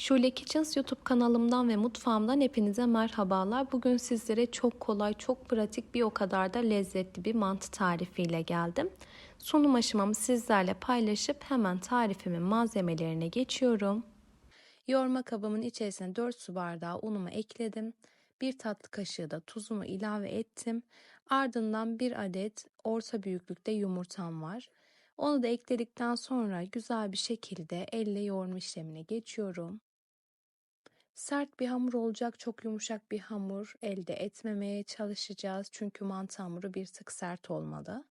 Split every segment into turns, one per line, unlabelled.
Şule Kitchens YouTube kanalımdan ve mutfağımdan hepinize merhabalar. Bugün sizlere çok kolay, çok pratik bir o kadar da lezzetli bir mantı tarifiyle geldim. Sunum aşamamı sizlerle paylaşıp hemen tarifimin malzemelerine geçiyorum. Yoğurma kabımın içerisine 4 su bardağı unumu ekledim. 1 tatlı kaşığı da tuzumu ilave ettim. Ardından 1 adet orta büyüklükte yumurtam var. Onu da ekledikten sonra güzel bir şekilde elle yoğurma işlemine geçiyorum. Sert bir hamur olacak, çok yumuşak bir hamur elde etmemeye çalışacağız. Çünkü mantı hamuru bir tık sert olmalı.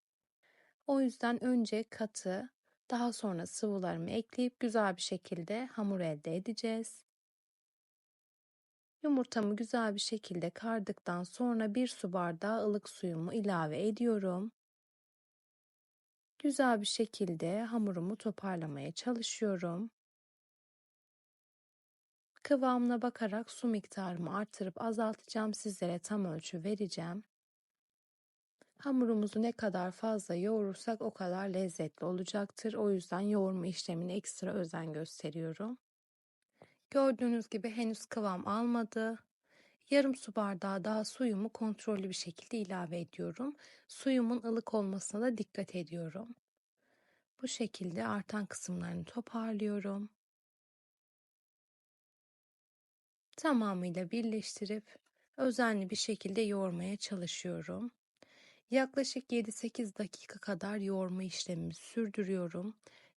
O yüzden önce katı, daha sonra sıvılarımı ekleyip güzel bir şekilde hamur elde edeceğiz. Yumurtamı güzel bir şekilde kardıktan sonra bir su bardağı ılık suyumu ilave ediyorum. Güzel bir şekilde hamurumu toparlamaya çalışıyorum. Kıvamına bakarak su miktarımı artırıp azaltacağım. Sizlere tam ölçü vereceğim. Hamurumuzu ne kadar fazla yoğurursak o kadar lezzetli olacaktır. O yüzden yoğurma işlemine ekstra özen gösteriyorum. Gördüğünüz gibi henüz kıvam almadı. Yarım su bardağı daha suyumu kontrollü bir şekilde ilave ediyorum. Suyumun ılık olmasına da dikkat ediyorum. Bu şekilde artan kısımlarını toparlıyorum. Tamamıyla birleştirip özenli bir şekilde yoğurmaya çalışıyorum. Yaklaşık 7-8 dakika kadar yoğurma işlemimi sürdürüyorum.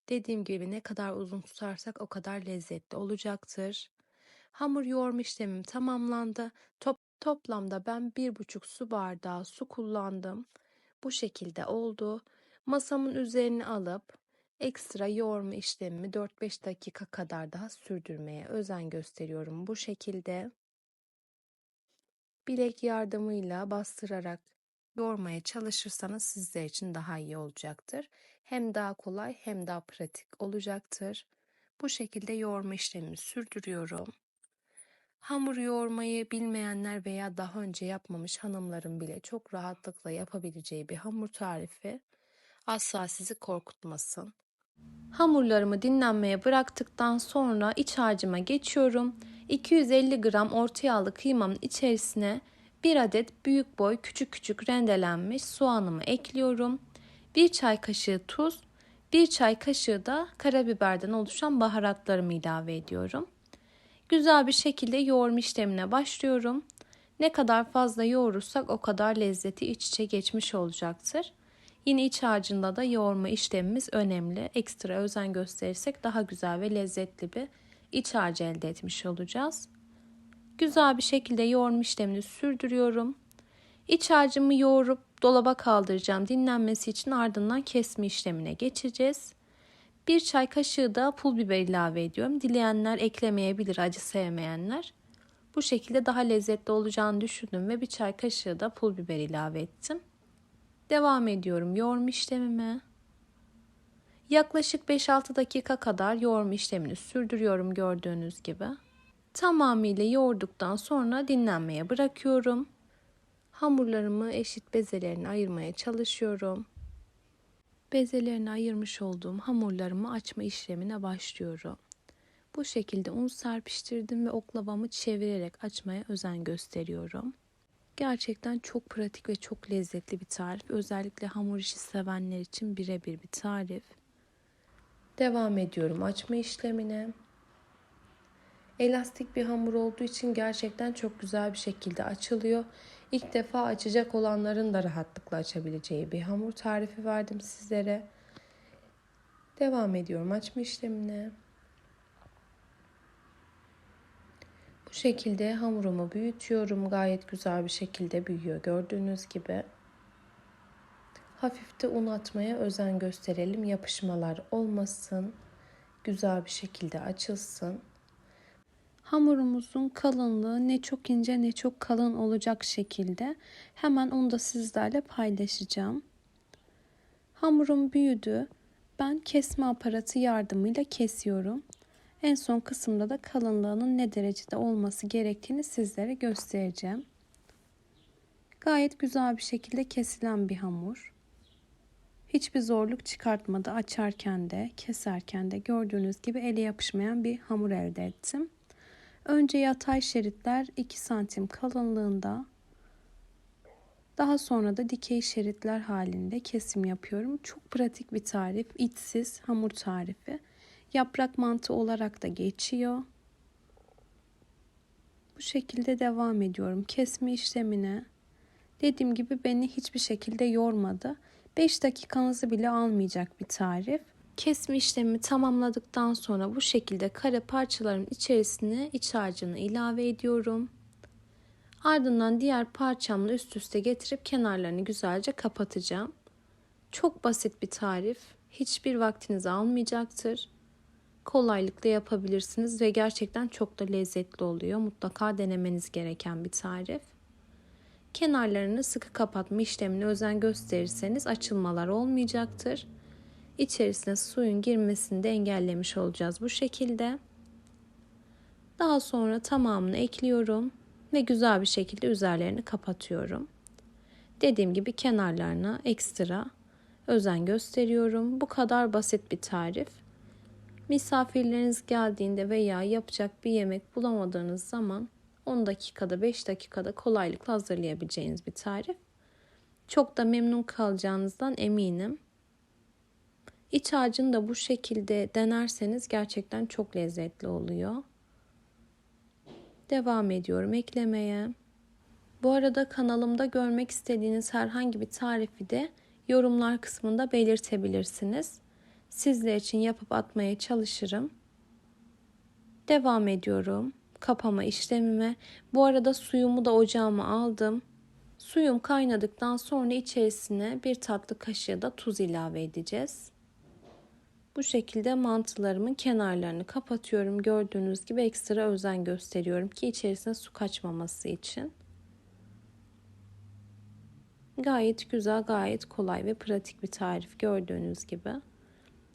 Dediğim gibi ne kadar uzun tutarsak o kadar lezzetli olacaktır. Hamur yoğurma işlemim tamamlandı. Top, toplamda ben 1,5 su bardağı su kullandım. Bu şekilde oldu. Masamın üzerine alıp ekstra yoğurma işlemimi 4-5 dakika kadar daha sürdürmeye özen gösteriyorum bu şekilde. Bilek yardımıyla bastırarak yoğurmaya çalışırsanız sizler için daha iyi olacaktır. Hem daha kolay hem daha pratik olacaktır. Bu şekilde yoğurma işlemini sürdürüyorum. Hamur yoğurmayı bilmeyenler veya daha önce yapmamış hanımların bile çok rahatlıkla yapabileceği bir hamur tarifi. Asla sizi korkutmasın. Hamurlarımı dinlenmeye bıraktıktan sonra iç harcıma geçiyorum. 250 gram orta yağlı kıymamın içerisine bir adet büyük boy küçük küçük rendelenmiş soğanımı ekliyorum. 1 çay kaşığı tuz, 1 çay kaşığı da karabiberden oluşan baharatlarımı ilave ediyorum. Güzel bir şekilde yoğurma işlemine başlıyorum. Ne kadar fazla yoğurursak o kadar lezzeti iç içe geçmiş olacaktır. Yine iç harcında da yoğurma işlemimiz önemli. Ekstra özen gösterirsek daha güzel ve lezzetli bir iç harcı elde etmiş olacağız. Güzel bir şekilde yoğurma işlemini sürdürüyorum. İç harcımı yoğurup dolaba kaldıracağım dinlenmesi için ardından kesme işlemine geçeceğiz. Bir çay kaşığı da pul biber ilave ediyorum. Dileyenler eklemeyebilir acı sevmeyenler. Bu şekilde daha lezzetli olacağını düşündüm ve bir çay kaşığı da pul biber ilave ettim. Devam ediyorum yoğurma işlemime. Yaklaşık 5-6 dakika kadar yoğurma işlemini sürdürüyorum gördüğünüz gibi. Tamamıyla yoğurduktan sonra dinlenmeye bırakıyorum. Hamurlarımı eşit bezelerine ayırmaya çalışıyorum. Bezelerini ayırmış olduğum hamurlarımı açma işlemine başlıyorum. Bu şekilde un serpiştirdim ve oklavamı çevirerek açmaya özen gösteriyorum. Gerçekten çok pratik ve çok lezzetli bir tarif. Özellikle hamur işi sevenler için birebir bir tarif. Devam ediyorum açma işlemine. Elastik bir hamur olduğu için gerçekten çok güzel bir şekilde açılıyor. İlk defa açacak olanların da rahatlıkla açabileceği bir hamur tarifi verdim sizlere. Devam ediyorum açma işlemine. Bu şekilde hamurumu büyütüyorum. Gayet güzel bir şekilde büyüyor gördüğünüz gibi. Hafif de un atmaya özen gösterelim. Yapışmalar olmasın. Güzel bir şekilde açılsın. Hamurumuzun kalınlığı ne çok ince ne çok kalın olacak şekilde hemen onu da sizlerle paylaşacağım. Hamurum büyüdü. Ben kesme aparatı yardımıyla kesiyorum. En son kısımda da kalınlığının ne derecede olması gerektiğini sizlere göstereceğim. Gayet güzel bir şekilde kesilen bir hamur. Hiçbir zorluk çıkartmadı açarken de keserken de gördüğünüz gibi ele yapışmayan bir hamur elde ettim. Önce yatay şeritler 2 santim kalınlığında. Daha sonra da dikey şeritler halinde kesim yapıyorum. Çok pratik bir tarif. içsiz hamur tarifi. Yaprak mantı olarak da geçiyor. Bu şekilde devam ediyorum kesme işlemine. Dediğim gibi beni hiçbir şekilde yormadı. 5 dakikanızı bile almayacak bir tarif. Kesme işlemi tamamladıktan sonra bu şekilde kare parçaların içerisine iç harcını ilave ediyorum. Ardından diğer parçamla üst üste getirip kenarlarını güzelce kapatacağım. Çok basit bir tarif. Hiçbir vaktinizi almayacaktır. Kolaylıkla yapabilirsiniz ve gerçekten çok da lezzetli oluyor. Mutlaka denemeniz gereken bir tarif. Kenarlarını sıkı kapatma işlemine özen gösterirseniz açılmalar olmayacaktır. İçerisine suyun girmesini de engellemiş olacağız bu şekilde. Daha sonra tamamını ekliyorum ve güzel bir şekilde üzerlerini kapatıyorum. Dediğim gibi kenarlarına ekstra özen gösteriyorum. Bu kadar basit bir tarif. Misafirleriniz geldiğinde veya yapacak bir yemek bulamadığınız zaman 10 dakikada 5 dakikada kolaylıkla hazırlayabileceğiniz bir tarif. Çok da memnun kalacağınızdan eminim. İç harcını da bu şekilde denerseniz gerçekten çok lezzetli oluyor. Devam ediyorum eklemeye. Bu arada kanalımda görmek istediğiniz herhangi bir tarifi de yorumlar kısmında belirtebilirsiniz. Sizler için yapıp atmaya çalışırım. Devam ediyorum kapama işlemime. Bu arada suyumu da ocağıma aldım. Suyum kaynadıktan sonra içerisine bir tatlı kaşığı da tuz ilave edeceğiz. Bu şekilde mantılarımın kenarlarını kapatıyorum. Gördüğünüz gibi ekstra özen gösteriyorum ki içerisine su kaçmaması için. Gayet güzel, gayet kolay ve pratik bir tarif gördüğünüz gibi.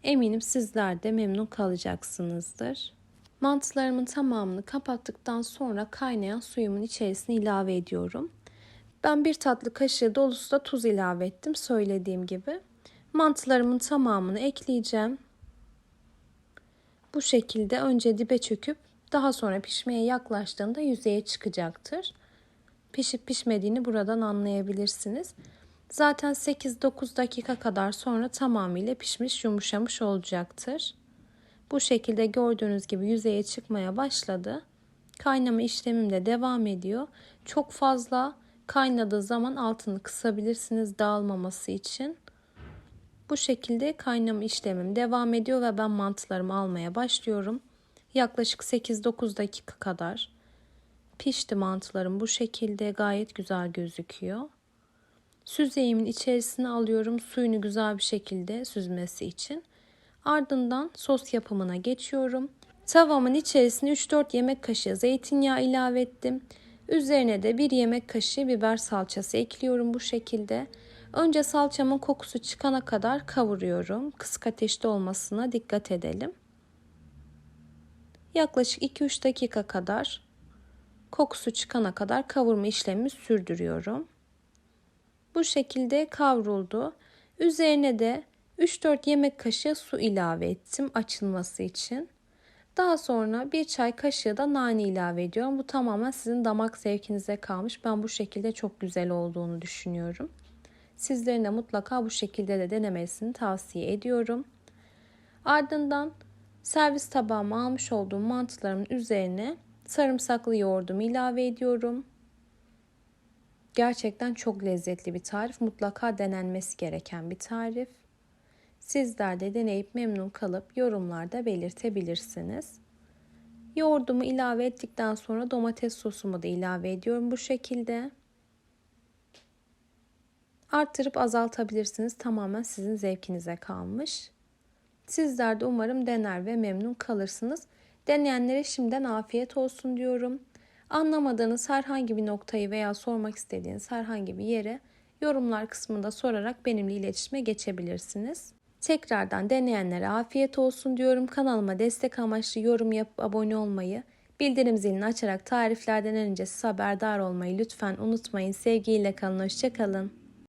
Eminim sizler de memnun kalacaksınızdır. Mantılarımın tamamını kapattıktan sonra kaynayan suyumun içerisine ilave ediyorum. Ben bir tatlı kaşığı dolusu da tuz ilave ettim söylediğim gibi. Mantılarımın tamamını ekleyeceğim. Bu şekilde önce dibe çöküp daha sonra pişmeye yaklaştığında yüzeye çıkacaktır. Pişip pişmediğini buradan anlayabilirsiniz. Zaten 8-9 dakika kadar sonra tamamıyla pişmiş yumuşamış olacaktır. Bu şekilde gördüğünüz gibi yüzeye çıkmaya başladı. Kaynama işlemim de devam ediyor. Çok fazla kaynadığı zaman altını kısabilirsiniz dağılmaması için. Bu şekilde kaynama işlemim devam ediyor ve ben mantılarımı almaya başlıyorum. Yaklaşık 8-9 dakika kadar pişti mantılarım bu şekilde gayet güzel gözüküyor. Süzeyimin içerisine alıyorum suyunu güzel bir şekilde süzmesi için. Ardından sos yapımına geçiyorum. Tavamın içerisine 3-4 yemek kaşığı zeytinyağı ilave ettim. Üzerine de 1 yemek kaşığı biber salçası ekliyorum bu şekilde. Önce salçamın kokusu çıkana kadar kavuruyorum. Kısık ateşte olmasına dikkat edelim. Yaklaşık 2-3 dakika kadar kokusu çıkana kadar kavurma işlemimi sürdürüyorum. Bu şekilde kavruldu. Üzerine de 3-4 yemek kaşığı su ilave ettim açılması için. Daha sonra bir çay kaşığı da nane ilave ediyorum. Bu tamamen sizin damak zevkinize kalmış. Ben bu şekilde çok güzel olduğunu düşünüyorum. Sizlerin de mutlaka bu şekilde de denemesini tavsiye ediyorum. Ardından servis tabağıma almış olduğum mantılarımın üzerine sarımsaklı yoğurdumu ilave ediyorum. Gerçekten çok lezzetli bir tarif. Mutlaka denenmesi gereken bir tarif. Sizler de deneyip memnun kalıp yorumlarda belirtebilirsiniz. Yoğurdumu ilave ettikten sonra domates sosumu da ilave ediyorum bu şekilde. Arttırıp azaltabilirsiniz. Tamamen sizin zevkinize kalmış. Sizler de umarım dener ve memnun kalırsınız. Deneyenlere şimdiden afiyet olsun diyorum. Anlamadığınız herhangi bir noktayı veya sormak istediğiniz herhangi bir yere yorumlar kısmında sorarak benimle iletişime geçebilirsiniz. Tekrardan deneyenlere afiyet olsun diyorum. Kanalıma destek amaçlı yorum yapıp abone olmayı, bildirim zilini açarak tariflerden önce size haberdar olmayı lütfen unutmayın. Sevgiyle kalın, hoşçakalın.